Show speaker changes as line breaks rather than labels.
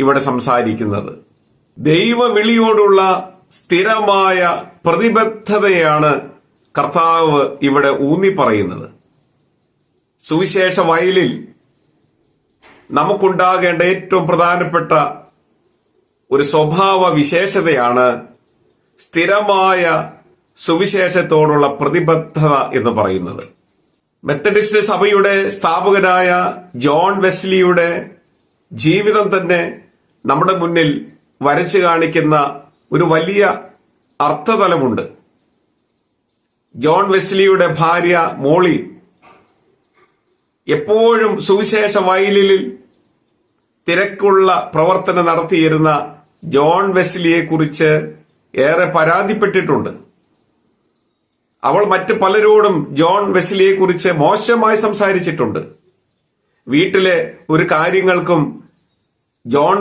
ഇവിടെ സംസാരിക്കുന്നത്. ദൈവവിളിയോടുള്ള സ്ഥിരമായ പ്രതിബദ്ധതയാണ് കർത്താവ് ഇവിടെ ഊന്നി പറയുന്നത് സുവിശേഷ വയലിൽ നമുക്കുണ്ടാകേണ്ട ഏറ്റവും പ്രധാനപ്പെട്ട ഒരു സ്വഭാവ വിശേഷതയാണ് സ്ഥിരമായ സുവിശേഷത്തോടുള്ള പ്രതിബദ്ധത എന്ന് പറയുന്നത്. മെത്തഡിസ്റ്റ് സഭയുടെ സ്ഥാപകനായ ജോൺ വെസ്ലിയുടെ ജീവിതം തന്നെ നമ്മുടെ മുന്നിൽ വരച്ചു കാണിക്കുന്ന ഒരു വലിയ അർത്ഥതലമുണ്ട്. ജോൺ വെസ്ലിയുടെ ഭാര്യ മോളി എപ്പോഴും സുവിശേഷ വയലിൽ തിരക്കുള്ള പ്രവർത്തനം നടത്തിയിരുന്ന ജോൺ വെസ്ലിയെ കുറിച്ച് ഏറെ പരാതിപ്പെട്ടിട്ടുണ്ട്. അവൾ മറ്റ് പലരോടും ജോൺ വെസ്ലിയെ കുറിച്ച് മോശമായി സംസാരിച്ചിട്ടുണ്ട്. വീട്ടിലെ ഒരു കാര്യങ്ങൾക്കും ജോൺ